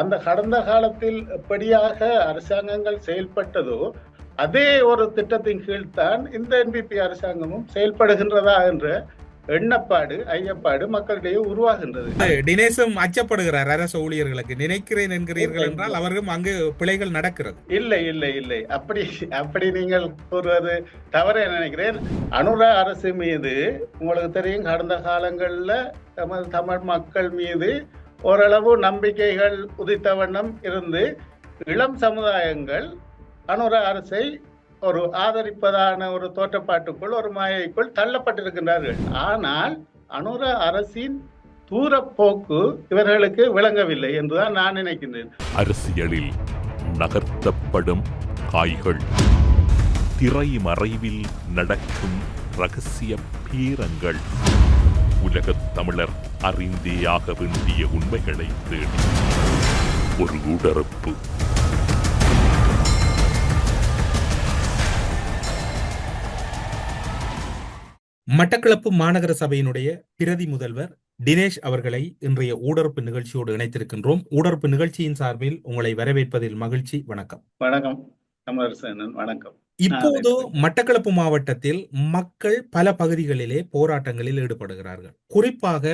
அந்த கடந்த காலத்தில் எப்படியாக அரசாங்கங்கள் செயல்பட்டதோ அதே ஒரு திட்டத்தின் கீழ் தான் இந்த என்பிபி அரசாங்கமும் செயல்படுகின்றதா என்ற எண்ணப்பாடு ஐயப்பாடு மக்களிடையே உருவாகின்றது. தினேசும் அச்சப்படுகிறார் அரசு ஊழியர்களுக்கு. நினைக்கிறேன் என்கிறீர்கள் என்றால் அவர்களும் அங்கு பிழைகள் நடக்கிறது. இல்லை இல்லை இல்லை. அப்படி அப்படி நீங்கள் கூறுவது தவறு நினைக்கிறேன். அனுரா அரசு மீது உங்களுக்கு தெரியும் கடந்த காலங்களில் நமது தமிழ் மக்கள் மீது ஓரளவு நம்பிக்கைகள் உதித்த வண்ணம் இருந்து இளம் சமுதாயங்கள் அனுர அரசை ஒரு ஆதரிப்பதான ஒரு தோற்றப்பாட்டுக்குள் ஒரு மாயைக்குள் தள்ளப்பட்டிருக்கின்றார்கள். ஆனால் அனுர அரசின் தூரப்போக்கு இவர்களுக்கு விளங்கவில்லை என்றுதான் நான் நினைக்கின்றேன். அரசியலில் நகர்த்தப்படும் காய்கள் திரை மறைவில் நடக்கும் ரகசிய பீரங்கள். உலகத் தமிழர் அறிந்தேயாக வேண்டிய உண்மைகளை தேடி. ஒரு உடறுப்பு மட்டக்களப்பு மாநகர சபையினுடைய பிரதி முதல்வர் தினேஷ் அவர்களை இன்றைய ஊடறுப்பு நிகழ்ச்சியோடு இணைத்திருக்கின்றோம். ஊடறுப்பு நிகழ்ச்சியின் சார்பில் உங்களை வரவேற்பதில் மகிழ்ச்சி. வணக்கம். வணக்கம். வணக்கம். இப்போது மட்டக்களப்பு மாவட்டத்தில் மக்கள் பல பகுதிகளிலே போராட்டங்களில் ஈடுபடுகிறார்கள். குறிப்பாக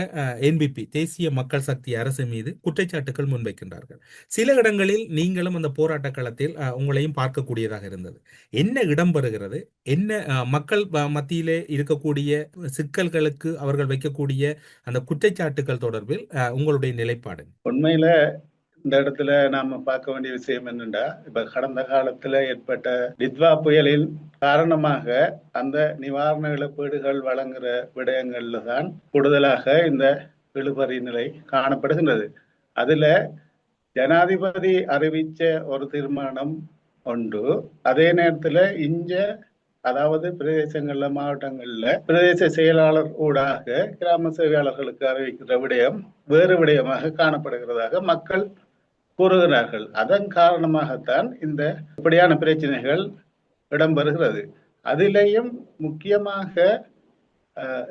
என்பிபி தேசிய மக்கள் சக்தி அரசு மீது குற்றச்சாட்டுகள் முன்வைக்கின்றார்கள். சில இடங்களில் நீங்களும் அந்த போராட்ட களத்தில் உங்களையும் பார்க்கக்கூடியதாக இருந்தது. என்ன இடம்பெறுகிறது என்ன அஹ், மக்கள் மத்தியிலே இருக்கக்கூடிய சிக்கல்களுக்கு அவர்கள் வைக்கக்கூடிய அந்த குற்றச்சாட்டுகள் தொடர்பில் உங்களுடைய நிலைப்பாடு உண்மையில இந்த இடத்துல நாம பார்க்க வேண்டிய விஷயம் என்னென்றா இப்ப கடந்த காலத்துல ஏற்பட்ட டித்வா புயலின் காரணமாக அந்த நிவாரண இழப்பீடுகள் வழங்குற விடயங்கள்ல தான் கூடுதலாக இந்த இழுபறி நிலை காணப்படுகின்றது. அதுல ஜனாதிபதி அறிவிச்ச ஒரு தீர்மானம் உண்டு அதே நேரத்துல இஞ்ச அதாவது பிரதேசங்கள்ல மாவட்டங்கள்ல பிரதேச செயலாளர் ஊடாக கிராம சேவையாளர்களுக்கு அறிவிக்கிற விடயம் வேறு விடயமாக காணப்படுகிறதாக மக்கள் கூறுகிறார்கள். அதன் காரணமாகத்தான் இந்த இப்படியான பிரச்சனைகள் இடம்பெறுகிறது. அதிலேயும் முக்கியமாக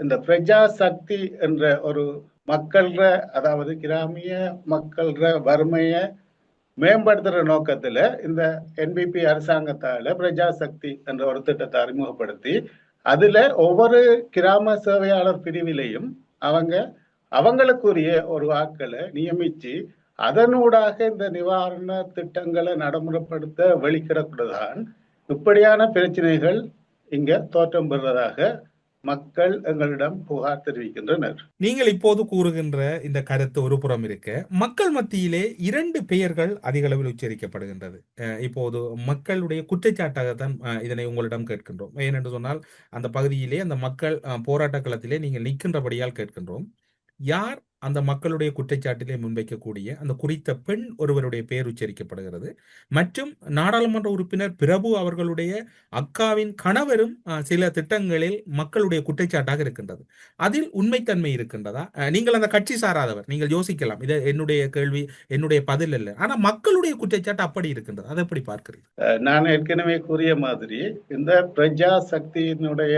இந்த பிரஜா சக்தி என்ற ஒரு மக்கள்ற அதாவது கிராமிய மக்கள்ற வறுமையை மேம்படுத்துகிற நோக்கத்தில் இந்த என்பிபி அரசாங்கத்தால் பிரஜா சக்தி என்ற ஒரு திட்டத்தை அறிமுகப்படுத்தி அதில் ஒவ்வொரு கிராம சேவையாளர் பிரிவிலையும் அவங்க அவங்களுக்குரிய ஒரு வாக்களை நியமித்து அதனூடாக இந்த நிவாரண திட்டங்களை நடைமுறைப்படுத்த வெளிக்கிடக்கூடதான் இப்படியான பிரச்சனைகள் இங்க தோற்றம் பெறுவதாக மக்கள் எங்களிடம் புகார் தெரிவிக்கின்றனர். நீங்கள் இப்போது கூறுகின்ற இந்த கருத்து ஒரு புறம் இருக்க மக்கள் மத்தியிலே இரண்டு பெயர்கள் அதிக அளவில் உச்சரிக்கப்படுகின்றது. இப்போது மக்களுடைய குற்றச்சாட்டாகத்தான் இதனை உங்களிடம் கேட்கின்றோம். ஏனென்று சொன்னால் அந்த பகுதியிலே அந்த மக்கள் போராட்ட களத்திலே நீங்கள் நிற்கின்றபடியால் கேட்கின்றோம். யார் அந்த மக்களுடைய குற்றச்சாட்டிலே முன்வைக்கக்கூடிய அந்த குறித்த பெண் ஒருவருடைய பெயர் உச்சரிக்கப்படுகிறது. மற்றும் நாடாளுமன்ற உறுப்பினர் பிரபு அவர்களுடைய அக்காவின் கணவரும் சில திட்டங்களில் மக்களுடைய குற்றச்சாட்டாக இருக்கின்றது. அதில் உண்மைத்தன்மை இருக்கின்றதா? அஹ் நீங்கள் அந்த கட்சி சாராதவர் நீங்கள் யோசிக்கலாம். இது என்னுடைய கேள்வி என்னுடைய பதில் இல்லை ஆனா மக்களுடைய குற்றச்சாட்டு அப்படி இருக்கின்றது. அதை எப்படி பார்க்கிறீர்கள்? நான் ஏற்கனவே கூறிய மாதிரி இந்த பிரஜா சக்தியினுடைய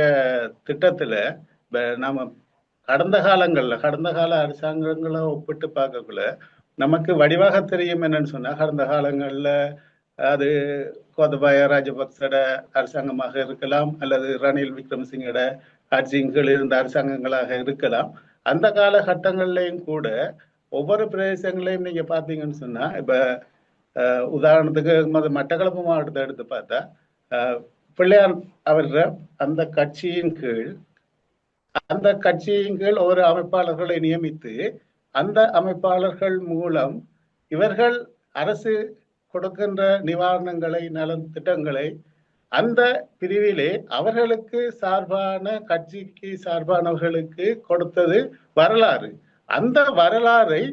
திட்டத்துல நாம கடந்த காலங்கள்ல கடந்த கால அரசாங்கங்களை ஒப்பிட்டு பார்க்கக்குள்ள நமக்கு வடிவாக தெரியும் என்னன்னு சொன்னா கடந்த காலங்கள்ல அது கோதபாய ராஜபக்சட அரசாங்கமாக இருக்கலாம் அல்லது ரணில் விக்ரமசிங்கட ஆட்சியின் இருந்த அரசாங்கங்களாக இருக்கலாம். அந்த காலகட்டங்கள்லயும் கூட ஒவ்வொரு பிரதேசங்களையும் நீங்க பாத்தீங்கன்னு சொன்னா இப்ப உதாரணத்துக்கு மத- மட்டக்களப்பு மாவட்டத்தை எடுத்து பார்த்தா பிள்ளையார் அவர்கள் அந்த கட்சியின் கீழ் அந்த கட்சியின் கீழ் ஒரு அமைப்பாளர்களை நியமித்து அந்த அமைப்பாளர்கள் மூலம் இவர்கள் அரசு கொடுக்கின்ற நிவாரணங்களை நலன் திட்டங்களை அந்த பிரிவிலே அவர்களுக்கு சார்பான கட்சிக்கு சார்பானவர்களுக்கு கொடுத்தது வரலாறு. அந்த வரலாறை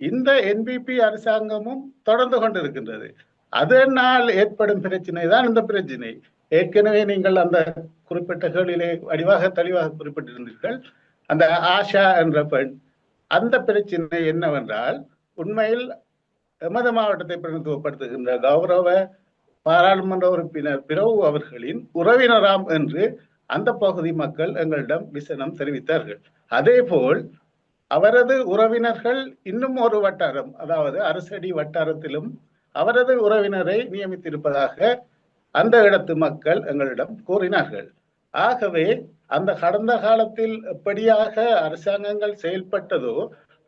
இந்த என்பிபி அரசாங்கமும் தொடர்ந்து கொண்டிருக்கின்றது. அதனால் ஏற்படும் பிரச்சனை தான் இந்த பிரச்சனை. ஏற்கனவே நீங்கள் அந்த குறிப்பிட்ட கேள்வியிலே வடிவாக தெளிவாக குறிப்பிட்டிருந்தீர்கள். அந்த ஆஷா என்ற பெண் அந்த பிரச்சனை என்னவென்றால் உண்மையில் எமது மாவட்டத்தை பிரதிநிதித்துவப்படுத்துகின்ற கௌரவ பாராளுமன்ற உறுப்பினர் பிரபு அவர்களின் உறவினராம் என்று அந்த பகுதி மக்கள் எங்களிடம் விசனம் தெரிவித்தார்கள். அதே போல் அவரது உறவினர்கள் இன்னும் ஒரு வட்டாரம் அதாவது அரசடி வட்டாரத்திலும் அவரது உறவினரை நியமித்திருப்பதாக அந்த இடத்து மக்கள் எங்களிடம் கூறினார்கள். ஆகவே அந்த கடந்த காலத்தில் எப்படியாக அரசாங்கங்கள் செயல்பட்டதோ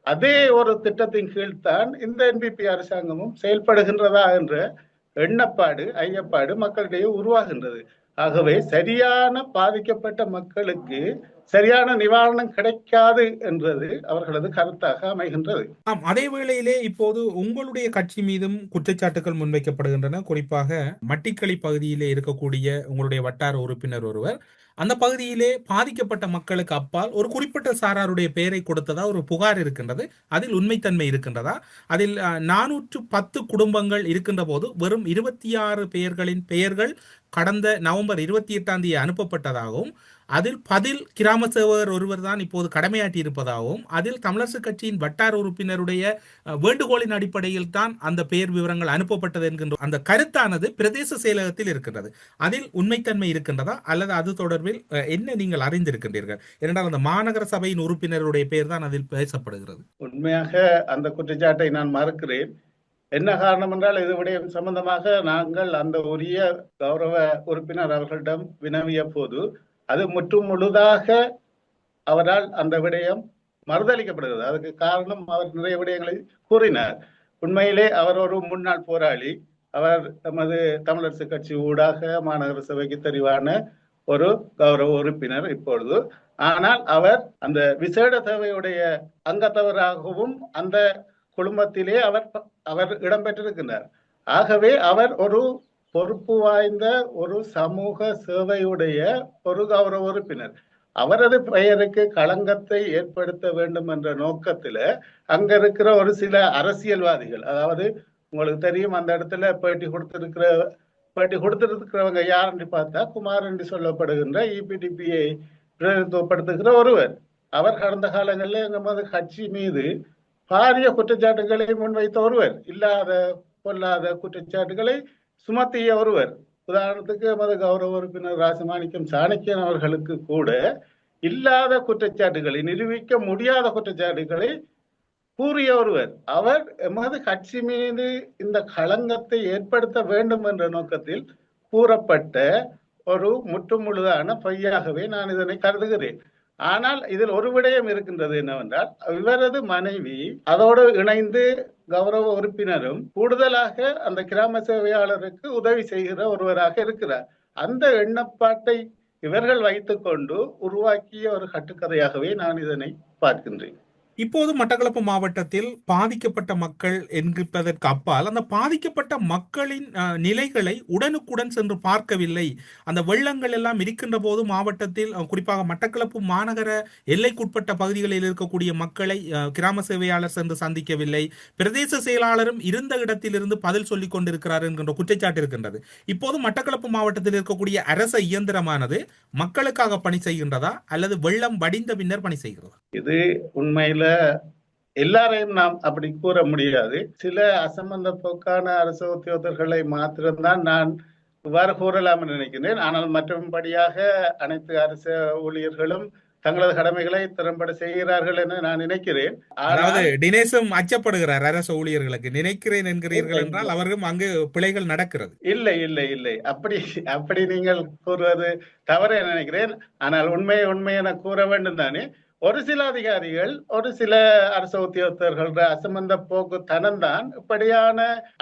அதே ஒரு திட்டத்தின் கீழ்தான் இந்த என்பிபி அரசாங்கமும் செயல்படுகின்றதா என்ற எண்ணப்பாடு ஐயப்பாடு மக்களிடையே உருவாகின்றது. ஆகவே சரியான பாதிக்கப்பட்ட மக்களுக்கு சரியான நிவாரணம் கிடைக்காது என்றது அவர்களது கருத்தாக அமைகின்றது. ஆம் அதே வேளையிலே இப்போது உங்களுடைய கட்சி மீதும் குற்றச்சாட்டுகள் முன்வைக்கப்படுகின்றன. குறிப்பாக மட்டிக்களி பகுதியிலே இருக்கக்கூடிய உங்களுடைய வட்டார உறுப்பினர் ஒருவர் அந்த பகுதியிலே பாதிக்கப்பட்ட மக்களுக்கு அப்பால் ஒரு குறிப்பிட்ட சாராருடைய பெயரை கொடுத்ததா ஒரு புகார் இருக்கின்றது. அதில் உண்மைத்தன்மை இருக்கின்றதா? அதில் நானூற்று பத்து குடும்பங்கள் இருக்கின்ற போது வெறும் இருபத்தி ஆறு பெயர்களின் பெயர்கள் கடந்த நவம்பர் இருபத்தி எட்டாம் தேதி அனுப்பப்பட்டதாகவும் அதில் பதில் கிராம சேவகர் ஒருவர் தான் இப்போது கடமையாற்றி இருப்பதாகவும் அதில் தமிழரசு கட்சியின் வட்டார உறுப்பினருடைய வேண்டுகோளின் அடிப்படையில் தான் அந்த பெயர் விவரங்கள் அனுப்பப்பட்டது என்கின்ற அந்த கருத்தானது பிரதேச செயலகத்தில் இருக்கின்றது. அதில் உண்மைத்தன்மை இருக்கின்றதா? அல்லது அது தொடர்பில் அஹ், என்ன நீங்கள் அறிந்திருக்கின்றீர்கள்? ஏனென்றால் அந்த மாநகர சபையின் உறுப்பினருடைய பெயர் தான் அதில் பேசப்படுகிறது. உண்மையாக அந்த குற்றச்சாட்டை நான் மறுக்கிறேன். என்ன காரணம் என்றால் இது விடயம் சம்பந்தமாக நாங்கள் அந்த உரிய கௌரவ உறுப்பினர் அவர்களிடம் வினவிய போது அது முற்றும் முழுதாக அவரால் அந்த விடயம் மறுதளிக்கப்படுகிறது. அதுக்கு காரணம் அவர் நிறைய விடயங்களை கூறினார். உண்மையிலே அவர் ஒரு முன்னாள் போராளி. அவர் நமது தமிழரசு கட்சி ஊடாக மாநகர சபைக்கு தெரிவான ஒரு கௌரவ உறுப்பினர் இப்பொழுது. ஆனால் அவர் அந்த விசேட தேவையுடைய அங்கத்தவராகவும் அந்த குழுமத்திலே அவர் அவர் இடம்பெற்றிருக்கிறார் ஆகவே அவர் ஒரு பொறுப்பு வாய்ந்த ஒரு சமூக சேவையுடைய ஒரு கௌரவ உறுப்பினர். அவரது பெயருக்கு களங்கத்தை ஏற்படுத்த வேண்டும் என்ற நோக்கத்துல அங்க இருக்கிற ஒரு சில அரசியல்வாதிகள் அதாவது உங்களுக்கு தெரியும் அந்த இடத்துல பேட்டி கொடுத்திருக்கிற பேட்டி கொடுத்திருக்கிறவங்க யாருன்னு பார்த்தா குமார் என்று சொல்லப்படுகின்ற இபிடிபியை பிரதிநிதித்துவப்படுத்துகிற ஒருவர். அவர் கடந்த காலங்களில் எமது கட்சி மீது பாரிய குற்றச்சாட்டுகளை முன்வைத்த ஒருவர் இல்லாத பொல்லாத குற்றச்சாட்டுகளை சுமத்திய ஒருவர். உதாரணத்துக்கு எமது கௌரவ உறுப்பினர் ராசமாணிக்கம் சாணக்கியன் அவர்களுக்கு கூட இல்லாத குற்றச்சாட்டுகளை நிரூபிக்க முடியாத குற்றச்சாட்டுகளை கூறிய ஒருவர். அவர் எமது கட்சி மீது இந்த களங்கத்தை ஏற்படுத்த வேண்டும் என்ற நோக்கத்தில் கூறப்பட்ட ஒரு முற்றுமுழுதான பொய்யாகவே நான் இதனை கருதுகிறேன். ஆனால் இதில் ஒரு விடயம் இருக்கின்றது என்னவென்றால் இவரது மனைவி அதோடு இணைந்து கௌரவ உறுப்பினரும் கூடுதலாக அந்த கிராம சேவையாளருக்கு உதவி செய்கிற ஒருவராக இருக்கிறார். அந்த எண்ணப்பாட்டை இவர்கள் வைத்துக்கொண்டு உருவாக்கிய ஒரு கட்டுக்கதையாகவே நான் இதனை பார்க்கின்றேன். இப்போது மட்டக்களப்பு மாவட்டத்தில் பாதிக்கப்பட்ட மக்கள் என்கிறதற்கு அப்பால் அந்த பாதிக்கப்பட்ட மக்களின் நிலைகளை உடனுக்குடன் சென்று பார்க்கவில்லை. அந்த வெள்ளங்கள் எல்லாம் இருக்கின்ற போது மாவட்டத்தில் குறிப்பாக மட்டக்களப்பு மாநகர எல்லைக்குட்பட்ட பகுதிகளில் இருக்கக்கூடிய மக்களை கிராம சேவையாளர் சென்று சந்திக்கவில்லை. பிரதேச செயலாளரும் இருந்த இடத்திலிருந்து பதில் சொல்லிக் கொண்டிருக்கிறார் என்கின்ற குற்றச்சாட்டு இருக்கின்றது. இப்போது மட்டக்களப்பு மாவட்டத்தில் இருக்கக்கூடிய அரச இயந்திரமானது மக்களுக்காக பணி செய்கின்றதா அல்லது வெள்ளம் வடிந்த பின்னர் பணி செய்கிறதா? இது உண்மையில எல்லாரையும் நாம் அப்படி கூற முடியாது. சில அசம்பந்த போக்கான அரசு உத்தியோகர்களை மாத்திரம்தான் நான் இவ்வாறு கூறலாம் என்று நினைக்கிறேன் ஆனால் மற்றபடியாக அனைத்து அரசு ஊழியர்களும் தங்களது கடமைகளை திறம்பட செய்கிறார்கள் என நான் நினைக்கிறேன். அதாவது தினேசும் அச்சப்படுகிறார் அரசு ஊழியர்களுக்கு. நினைக்கிறேன் என்கிறீர்கள் என்றால் அவர்களும் அங்கு பிழைகள் நடக்கிறது. இல்லை இல்லை இல்லை. அப்படி அப்படி நீங்கள் கூறுவது தவறு நினைக்கிறேன். ஆனால் உண்மையை உண்மை என கூற வேண்டும் தானே. ஒரு சில அதிகாரிகள் ஒரு சில அரச உத்தியோகத்தர்கள அசம்பந்த போக்கு தனம்தான் இப்படியான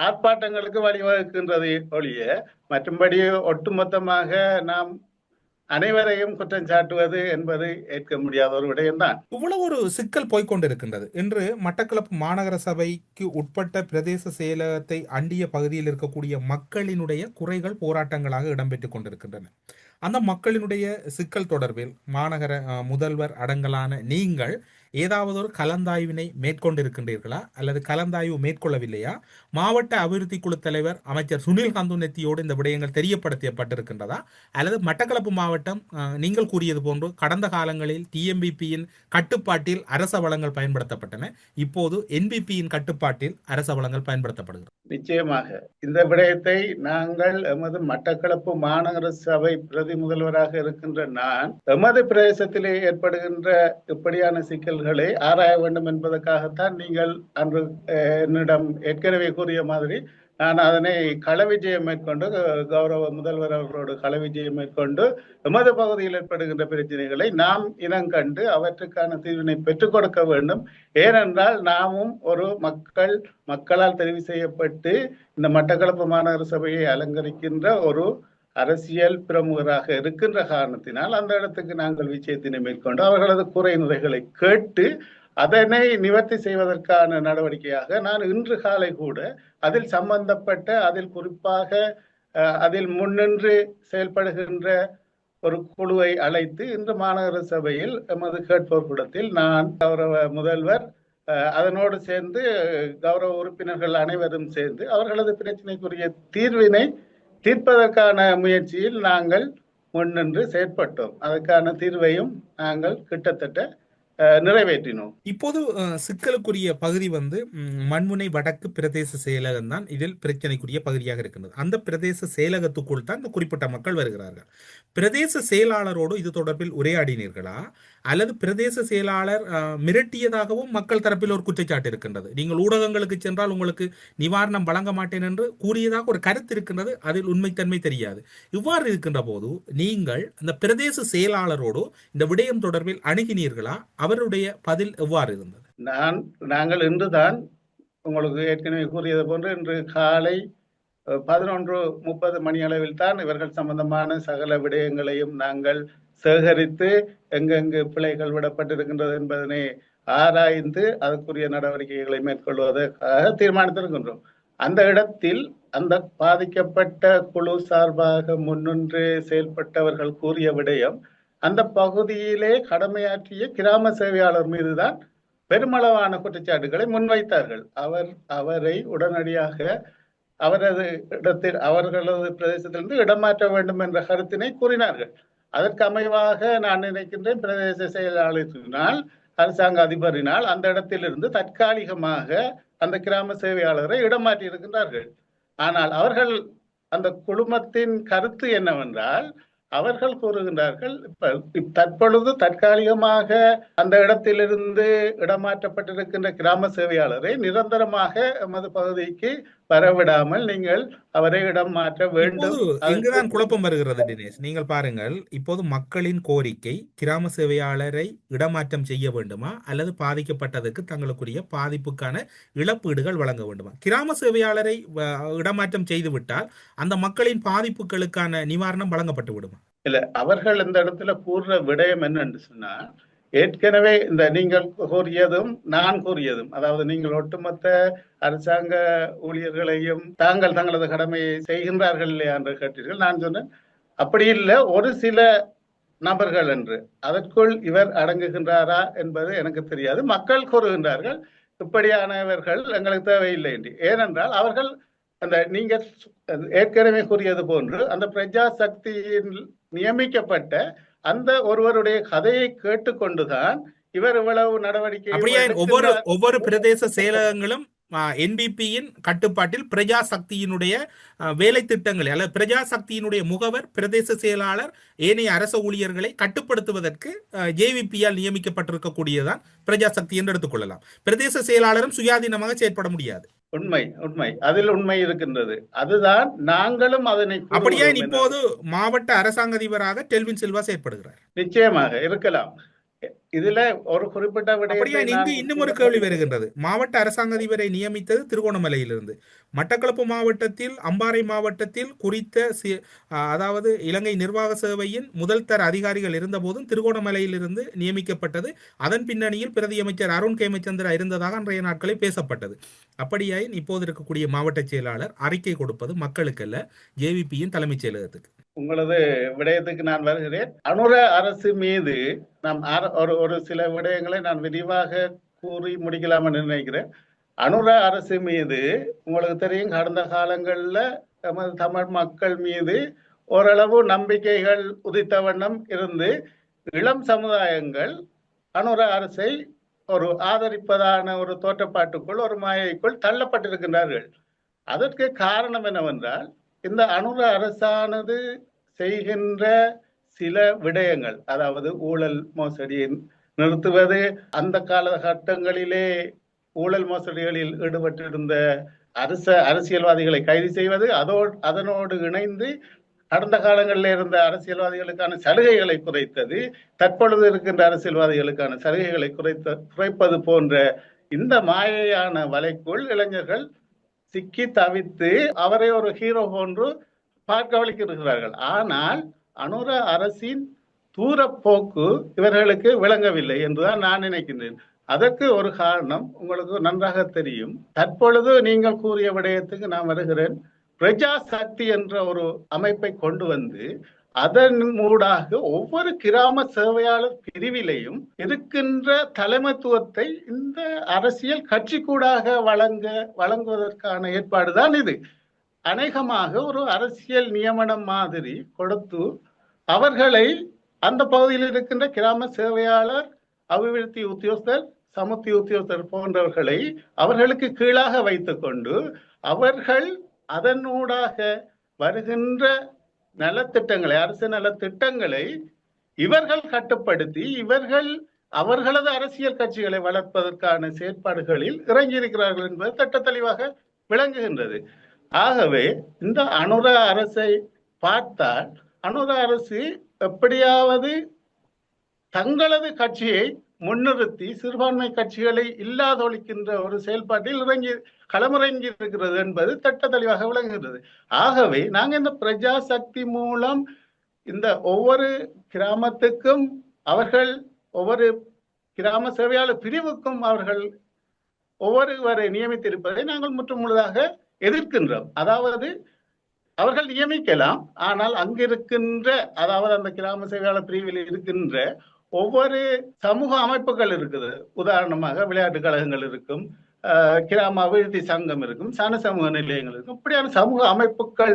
ஆர்ப்பாட்டங்களுக்கு வழிவகுக்கின்றது ஒழிய மற்றும்படி ஒட்டுமொத்தமாக நாம் அனைவரையும் குற்றம் சாட்டுவது என்பது ஏற்க முடியாத ஒரு விடயம்தான். இவ்வளவு ஒரு சிக்கல் போய்க்கொண்டிருக்கின்றது இன்று மட்டக்களப்பு மாநகர சபைக்கு உட்பட்ட பிரதேச செயலகத்தை அண்டிய பகுதியில் இருக்கக்கூடிய மக்களினுடைய குறைகள் போராட்டங்களாக இடம்பெற்றுக் கொண்டிருக்கின்றன. அந்த மக்களினுடைய சிக்கல் தொடர்பில் மாநகர முதல்வர் அடங்கலான நீங்கள் ஏதாவது ஒரு கலந்தாய்வினை மேற்கொண்டிருக்கின்றீர்களா? அல்லது கலந்தாய்வு மேற்கொள்ளவில்லையா? மாவட்ட அபிவிருத்தி குழு தலைவர் அமைச்சர் சுனில் கந்துநெத்தியோடு இந்த விடயங்கள் தெரியப்படுத்தப்பட்டிருக்கின்றதா? அல்லது மட்டக்களப்பு மாவட்டம் நீங்கள் கூறியது போன்று கடந்த காலங்களில் டிஎம்பிபியின் கட்டுப்பாட்டில் அரச வளங்கள் பயன்படுத்தப்பட்டன. இப்போது என்பிபியின் கட்டுப்பாட்டில் அரச வளங்கள் பயன்படுத்தப்படுகிறது. நிச்சயமாக. இந்த விடயத்தை நாங்கள் எமது மட்டக்களப்பு மாநகர சபை பிரதி முதல்வராக இருக்கின்ற நான் எமது பிரதேசத்திலே ஏற்படுகின்ற இப்படியான சிக்கல்களை ஆராய வேண்டும் என்பதற்காகத்தான் நீங்கள் அன்று என்னிடம் ஏற்கனவே கூறிய மாதிரி நான் அதனை கள விஜயம் மேற்கொண்டு கௌரவ முதல்வர் அவர்களோடு கள விஜயம் மேற்கொண்டு எமது பகுதியில் ஏற்படுகின்ற பிரச்சனைகளை நாம் இனங்கண்டு அவற்றுக்கான தீர்வினை பெற்றுக் கொடுக்க வேண்டும். ஏனென்றால் நாமும் ஒரு மக்கள் மக்களால் தெரிவு செய்யப்பட்டு இந்த மட்டக்களப்பு மாநகர சபையை அலங்கரிக்கின்ற ஒரு அரசியல் பிரமுகராக இருக்கின்ற காரணத்தினால் அந்த இடத்துக்கு நாங்கள் விஜயத்தினை மேற்கொண்டு அவர்களது குறை நிறைகளை கேட்டு அதனை நிவர்த்தி செய்வதற்கான நடவடிக்கையாக நான் இன்று காலை கூட அதில் சம்பந்தப்பட்ட அதில் குறிப்பாக அதில் முன்னின்று செயல்படுகின்ற ஒரு குழுவை அழைத்து இன்று மாநகர சபையில் எமது கேட்போர் கூடத்தில் நான் கௌரவ முதல்வர் அதனோடு சேர்ந்து கௌரவ உறுப்பினர்கள் அனைவரும் சேர்ந்து அவர்களது பிரச்சனைக்குரிய தீர்வினை தீர்ப்பதற்கான முயற்சியில் நாங்கள் முன்னின்று செயற்பட்டோம். அதற்கான தீர்வையும் நாங்கள் கிட்டத்தட்ட நிறைவேற்றினோம். இப்போது சிக்கலுக்குரிய பகுதி வந்து மண்முனை வடக்கு பிரதேச செயலகம் தான் இதில் பிரச்சனைக்குரிய பகுதியாக இருக்கின்றது. அந்த பிரதேச செயலகத்துக்குள் தான் இந்த குறிப்பிட்ட மக்கள் வருகிறார்கள். பிரதேச செயலாளரோடு இது தொடர்பில் உரையாடினீர்களா? அல்லது பிரதேச செயலாளர் மிரட்டியதாகவும் மக்கள் தரப்பில் ஒரு குற்றச்சாட்டு இருக்கின்றது. நீங்கள் ஊடகங்களுக்கு சென்றால் உங்களுக்கு நிவாரணம் வழங்க மாட்டேன் என்று கூறியதாக ஒரு கருத்து இருக்கின்றது. அதில் உண்மைத்தன்மை தெரியாது. இவ்வாறு இருக்கின்ற போது நீங்கள் அந்த பிரதேச செயலாளரோடு இந்த விடயம் தொடர்பில் அணுகினீர்களா? அவருடைய பதில் எவ்வாறு இருந்தது? நான் நாங்கள் இன்றுதான் உங்களுக்கு ஏற்கனவே கூறியது போன்று இன்று காலை பதினொன்று முப்பது மணி அளவில் தான் இவர்கள் சம்பந்தமான சகல விடயங்களையும் நாங்கள் சேகரித்து எங்கெங்கு பிழைகள் விடப்பட்டிருக்கின்றது என்பதனை ஆராய்ந்து அதற்குரிய நடவடிக்கைகளை மேற்கொள்வதற்காக தீர்மானித்திருக்கின்றோம். அந்த இடத்தில் அந்த பாதிக்கப்பட்ட குழு சார்பாக முன்னின்று செயல்பட்டவர்கள் கூறிய விடயம் அந்த பகுதியிலே கடமையாற்றிய கிராம சேவையாளர் மீதுதான் பெருமளவான குற்றச்சாட்டுகளை முன்வைத்தார்கள். அவர் அவரை உடனடியாக அவரது இடத்தில் அவர்களது பிரதேசத்திலிருந்து இடமாற்ற வேண்டும் என்ற கருத்தினை கூறினார்கள். அதற்கு அமைவாக நான் நினைக்கின்றேன் பிரதேச செயலாளரினால் அரசாங்க அதிபரினால் அந்த இடத்திலிருந்து தற்காலிகமாக அந்த கிராம சேவையாளரை இடமாற்றி இருக்கின்றார்கள் ஆனால் அவர்கள் அந்த குழுமத்தின் கருத்து என்னவென்றால் அவர்கள் கூறுகின்றார்கள் இப்ப தற்பொழுது தற்காலிகமாக அந்த இடத்திலிருந்து இடமாற்றப்பட்டிருக்கின்ற கிராம சேவையாளரை நிரந்தரமாக எமது பகுதிக்கு வரவிடாமல் நீங்கள் அவரை இடம் மாற்ற வேண்டும். இங்குதான் குழப்பம் வருகிறது தினேஷ். நீங்கள் பாருங்கள் இப்போது மக்களின் கோரிக்கை கிராம சேவையாளரை இடமாற்றம் செய்ய வேண்டுமா? அல்லது பாதிக்கப்பட்டதற்கு தங்களுக்குரிய பாதிப்புக்கான இழப்பீடுகள் வழங்க வேண்டுமா? கிராம சேவையாளரை இடமாற்றம் செய்துவிட்டால் அந்த மக்களின் பாதிப்புகளுக்கான நிவாரணம் வழங்கப்பட்டு விடுமா? இல்ல அவர்கள் இந்த இடத்துல கூறுற விடயம் என்னன்னு சொன்னா ஏற்கனவே இந்த நீங்கள் கூறியதும் நான் கூறியதும் அதாவது நீங்கள் ஒட்டுமொத்த அரசாங்க ஊழியர்களையும் தாங்கள் தங்களது கடமையை செய்கின்றார்கள் இல்லையா என்று கேட்டீர்கள். நான் சொன்னேன் அப்படி இல்லை ஒரு சில நபர்கள் என்று. அதற்குள் இவர் அடங்குகின்றாரா என்பது எனக்கு தெரியாது. மக்கள் கூறுகின்றார்கள் இப்படியானவர்கள் எங்களுக்கு தேவையில்லை என்று. ஏனென்றால் அவர்கள் அந்த நீங்க ஏற்கனவே கூறியது போன்று அந்த பிரஜா சக்தியில் நியமிக்கப்பட்ட அந்த ஒருவருடைய கதையை கேட்டுக்கொண்டுதான் இவர் இவ்வளவு நடவடிக்கை அப்படியே ஒவ்வொரு ஒவ்வொரு பிரதேச செயலகங்களும் என்பிபியின் கட்டுப்பாட்டில் பிரஜா சக்தியினுடைய வேலை திட்டங்களை அல்லது பிரஜா சக்தியினுடைய முகவர் பிரதேச செயலாளர் ஏனைய அரச ஊழியர்களை கட்டுப்படுத்துவதற்கு ஜேவிபியால் நியமிக்கப்பட்டிருக்கக்கூடியதான் பிரஜா சக்தி என்று எடுத்துக்கொள்ளலாம். பிரதேச செயலாளரும் சுயாதீனமாக செயற்பட முடியாது. உண்மை உண்மை. அதில் உண்மை இருக்கின்றது. அதுதான் நாங்களும் அதனை அப்படியே இப்போது மாவட்ட அரசாங்க அதிபராக டெல்வின் சில்வா செயற்படுகிறார். நிச்சயமாக இருக்கலாம். இதுல ஒரு குறிப்பிட்ட அப்படியே? விடயத்தை இங்கு இன்னும் ஒரு கேள்வி வருகின்றது. மாவட்ட அரசாங்க அதிபரை நியமித்தது திருகோணமலையிலிருந்து. மட்டக்களப்பு மாவட்டத்தில் அம்பாறை மாவட்டத்தில் குறித்த அதாவது இலங்கை நிர்வாக சேவையின் முதல் தர அதிகாரிகள் இருந்தபோதும் திருகோணமலையிலிருந்து நியமிக்கப்பட்டது. அதன் பின்னணியில் பிரதி அமைச்சர் அருண் கேமச்சந்திரா இருந்ததாக அன்றைய நாட்களில் பேசப்பட்டது. அப்படியாயின் இப்போது இருக்கக்கூடிய மாவட்ட செயலாளர் அறிக்கை கொடுப்பது மக்களுக்கல்ல ஜேவிபியின் தலைமைச் செயலகத்துக்கு. உங்களது விடயத்துக்கு நான் வருகிறேன். அனுர அரசு மீது நாம் ஒரு ஒரு சில விடயங்களை நான் விரிவாக கூறி முடிக்கலாம் என்று நினைக்கிறேன். அனுர அரசு மீது உங்களுக்கு தெரியும் கடந்த காலங்களில் நமது தமிழ் மக்கள் மீது ஓரளவு நம்பிக்கைகள் உதித்த வண்ணம் இருந்து இளம் சமுதாயங்கள் அனுர அரசை ஒரு ஆதரிப்பதான ஒரு தோற்றப்பாட்டுக்குள் ஒரு மாயைக்குள் தள்ளப்பட்டிருக்கின்றார்கள். அதற்கு காரணம் என்னவென்றால் இந்த அனுர அரசானது செய்கின்ற சில விடயங்கள் அதாவது ஊழல் மோசடியை நிறுத்துவது அந்த காலகட்டங்களிலே ஊழல் மோசடிகளில் ஈடுபட்டிருந்த அரச அரசியல்வாதிகளை கைது செய்வது அதோடு அதனோடு இணைந்து கடந்த காலங்களில் இருந்த அரசியல்வாதிகளுக்கான சலுகைகளை குறைத்தது தற்பொழுது இருக்கின்ற அரசியல்வாதிகளுக்கான சலுகைகளை குறைத்த குறைப்பது போன்ற இந்த மாயையான வலைக்குள் இளைஞர்கள் சிக்கி தவித்து அவரை ஒரு ஹீரோ போன்று பார்க்க வலிக்கிறார்கள் ஆனால் அனுர அரசின் தூரப்போக்கு இவர்களுக்கு விளங்கவில்லை என்றுதான் நான் நினைக்கின்றேன். அதற்கு ஒரு காரணம் உங்களுக்கு நன்றாக தெரியும். தற்பொழுது நீங்கள் கூறிய விடயத்துக்கு நான் வருகிறேன். பிரஜா சக்தி என்ற ஒரு அமைப்பை கொண்டு வந்து அதன் மூடாக ஒவ்வொரு கிராம சேவையாளர் பிரிவிலையும் இருக்கின்ற தலைமைத்துவத்தை இந்த அரசியல் கட்சி கூடாக வழங்க வழங்குவதற்கான ஏற்பாடுதான் இது. அநேகமாக ஒரு அரசியல் நியமனம் மாதிரி கொடுத்து அவர்களை அந்த பகுதியில் இருக்கின்ற கிராம சேவையாளர் அபிவிருத்தி உத்தியோகஸ்தர் சமுத்தி உத்தியோகஸ்தர் போன்றவர்களை அவர்களுக்கு கீழாக வைத்துக்கொண்டு அவர்கள் அதனூடாக வருகின்ற நலத்திட்டங்களை அரசு நலத்திட்டங்களை இவர்கள் கட்டுப்படுத்தி இவர்கள் அவர்களது அரசியல் கட்சிகளை வளர்ப்பதற்கான செயற்பாடுகளில் இறங்கியிருக்கிறார்கள் என்பது திட்ட தெளிவாக விளங்குகின்றது. ஆகவே இந்த அனுர அரசை பார்த்தால் அனுர அரசு எப்படியாவது தங்களது கட்சியை முன்னிறுத்தி சிறுபான்மை கட்சிகளை இல்லாதொழிக்கின்ற ஒரு செயல்பாட்டில் இறங்கி களமிறங்கி இருக்கிறது என்பது திட்ட தெளிவாக விளங்குகிறது. ஆகவே நாங்கள் இந்த பிரஜா சக்தி மூலம் இந்த ஒவ்வொரு கிராமத்துக்கும் அவர்கள் ஒவ்வொரு கிராம சேவையாளர் பிரிவுக்கும் அவர்கள் ஒவ்வொருவரை நியமித்திருப்பதை நாங்கள் முற்று முழுதாக எதிர்க்கின்றோம். அதாவது அவர்கள் நியமிக்கலாம் ஆனால் அங்கிருக்கின்ற அதாவது அந்த கிராம சேவையாளர் பிரிவில் இருக்கின்ற ஒவ்வொரு சமூக அமைப்புகள் இருக்குது. உதாரணமாக விளையாட்டு கழகங்கள் இருக்கும் கிராம அபிவிருத்தி சங்கம் இருக்கும் சன சமூக நிலையங்கள் இருக்கும். இப்படியான சமூக அமைப்புகள்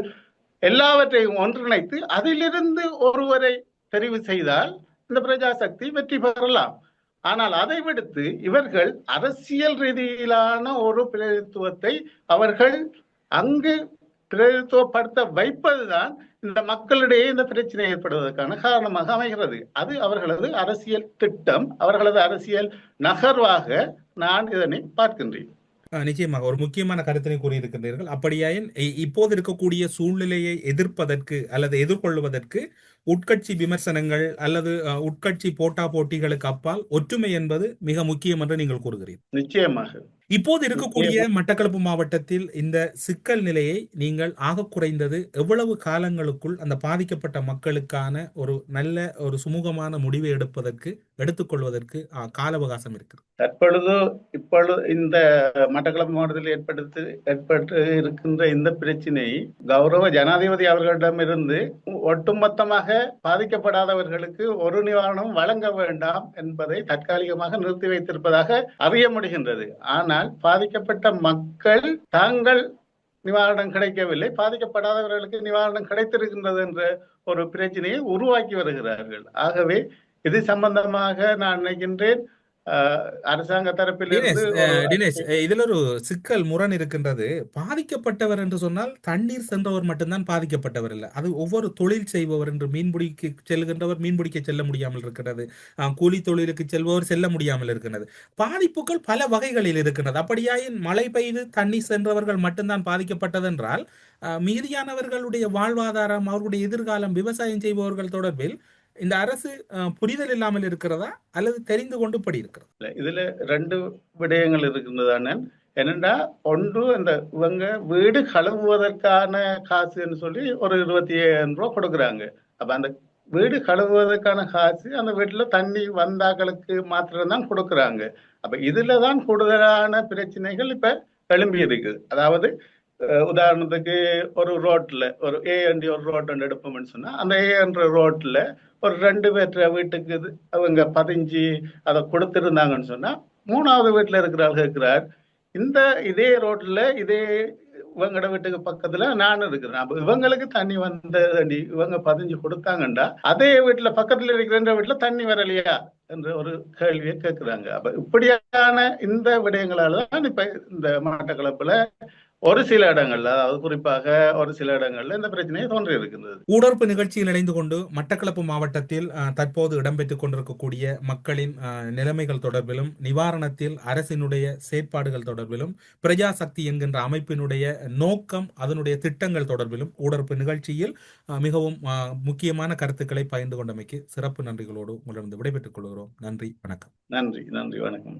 எல்லாவற்றையும் ஒன்றிணைத்து அதிலிருந்து ஒருவரை தெரிவு செய்தால் இந்த பிரஜாசக்தி வெற்றி பெறலாம். ஆனால் அதை விடுத்து இவர்கள் அரசியல் ரீதியிலான ஒரு பிரதித்துவத்தை அவர்கள் அங்கு பிரதித்துவப்படுத்த வைப்பதுதான் இந்த மக்களிடையே இந்த பிரச்சனை ஏற்படுவதற்கான காரணமாக அமைகிறது. அது அவர்களது அரசியல் திட்டம் அவர்களது அரசியல் நகர்வாக நான் இதனை பார்க்கின்றேன். நிச்சயமாக. ஒரு முக்கியமான கருத்தினை கூறியிருக்கின்றீர்கள். அப்படியாயின் இப்போது இருக்கக்கூடிய சூழ்நிலையை எதிர்ப்பதற்கு அல்லது எதிர்கொள்வதற்கு உட்கட்சி விமர்சனங்கள் அல்லது உட்கட்சி போட்டா போட்டிகளுக்கு அப்பால் ஒற்றுமை என்பது மிக முக்கியம் என்று நீங்கள் கூறுகிறீர்கள். நிச்சயமாக. இப்போது இருக்கக்கூடிய மட்டக்களப்பு மாவட்டத்தில் இந்த சிக்கல் நிலையை நீங்கள் ஆக குறைந்தது எவ்வளவு காலங்களுக்குள் அந்த பாதிக்கப்பட்ட மக்களுக்கான ஒரு நல்ல ஒரு சுமூகமான முடிவை எடுப்பதற்கு எடுத்துக்கொள்வதற்கு கால அவகாசம் இருக்குது தற்பொழுது இப்பொழுது இந்த மட்டக்களப்பு மாவட்டத்தில் ஏற்படுத்தி ஏற்பட்டு இருக்கின்ற இந்த பிரச்சினை கௌரவ ஜனாதிபதி அவர்களிடமிருந்து ஒட்டுமொத்தமாக பாதிக்கப்படாதவர்களுக்கு ஒரு நிவாரணம் வழங்க வேண்டாம் என்பதை தற்காலிகமாக நிறுத்தி வைத்திருப்பதாக அறிய முடிகின்றது. ஆனால் பாதிக்கப்பட்ட மக்கள் தாங்கள் நிவாரணம் கிடைக்கவில்லை. பாதிக்கப்படாதவர்களுக்கு நிவாரணம் கிடைத்திருக்கின்றது என்ற ஒரு பிரச்சனையை உருவாக்கி வருகிறார்கள். ஆகவே இது சம்பந்தமாக நான் நினைக்கின்றேன் அரசாங்க அஹ், இதில் ஒரு சிக்கல் முரண் இருக்கின்றது. பாதிக்கப்பட்டவர் என்று சொன்னால் தண்ணீர் சென்றவர் மட்டும்தான் பாதிக்கப்பட்டவர் இல்லை. அது ஒவ்வொரு தொழில் செய்பவர் என்று மீன்பிடிக்க செல்கின்றவர் மீன்பிடிக்க செல்ல முடியாமல் இருக்கிறது கூலி தொழிலுக்கு செல்பவர் செல்ல முடியாமல் இருக்கிறது பாதிப்புகள் பல வகைகளில் இருக்கின்றது. அப்படியாயின் மழை பெய்து தண்ணீர் சென்றவர்கள் மட்டும்தான் பாதிக்கப்பட்டது என்றால் மீதியானவர்களுடைய வாழ்வாதாரம் அவர்களுடைய எதிர்காலம் விவசாயம் செய்பவர்கள் தொடர்பில் இந்த அரசு புரிதல் இல்லாமல் இருக்கிறதா? அல்லது தெரிந்து கொண்டு படி இருக்கிறது? இதுல ரெண்டு விடயங்கள் இருக்கின்றது அண்ணன் ஒன்று இந்த இவங்க வீடு கழுவுவதற்கான காசுன்னு சொல்லி ஒரு இருபத்தி ஏழாயிரம் ரூபா கொடுக்குறாங்க. அப்ப அந்த வீடு கழுவுவதற்கான காசு அந்த வீட்டுல தண்ணி வந்தாக்களுக்கு மாத்திரம்தான் கொடுக்குறாங்க. அப்ப இதுலதான் கூடுதலான பிரச்சனைகள் இப்ப எழும்பி இருக்கு அதாவது உதாரணத்துக்கு ஒரு ரோட்ல ஒரு ஏ என்ற ஒரு ரோட் எடுப்போம்னு சொன்னா அந்த ஏ என்ற ரோட்ல ஒரு ரெண்டு பேர்த்த வீட்டுக்கு அவங்க பதிஞ்சு அதை கொடுத்துருந்தாங்கன்னு சொன்னா மூணாவது வீட்டுல இருக்கிறாள் இருக்கிறார் இந்த இதே ரோட்ல இதே இவங்களோட வீட்டுக்கு பக்கத்துல நானும் இருக்கிறேன் அப்ப இவங்களுக்கு தண்ணி வந்ததண்டி இவங்க பதிஞ்சு கொடுத்தாங்கண்டா அதே வீட்டுல பக்கத்துல இருக்கிற வீட்டுல தண்ணி வரலையா என்ற ஒரு கேள்வியை கேட்கிறாங்க அப்ப இப்படியான இந்த விடயங்களால தான் இப்ப இந்த மட்டக்களப்புல ஒரு சில இடங்கள்ல அதாவது குறிப்பாக ஒரு சில இடங்கள்ல இந்த பிரச்சனையை தோன்றி இருக்கின்றது ஊடறுப்பு நிகழ்ச்சியில் இணைந்து கொண்டு மட்டக்களப்பு மாவட்டத்தில் தற்போது இடம்பெற்றுக் கொண்டிருக்கக்கூடிய மக்களின் நிலைமைகள் தொடர்பிலும் நிவாரணத்தில் அரசினுடைய செயற்பாடுகள் தொடர்பிலும் பிரஜா சக்தி என்கின்ற அமைப்பினுடைய நோக்கம் அதனுடைய திட்டங்கள் தொடர்பிலும் ஊடறுப்பு நிகழ்ச்சியில் மிகவும் முக்கியமான கருத்துக்களை பகிர்ந்து கொண்டமைக்கு சிறப்பு நன்றிகளோடு உங்களிடம் விடைபெற்றுக் கொள்கிறோம். நன்றி வணக்கம். நன்றி நன்றி வணக்கம்.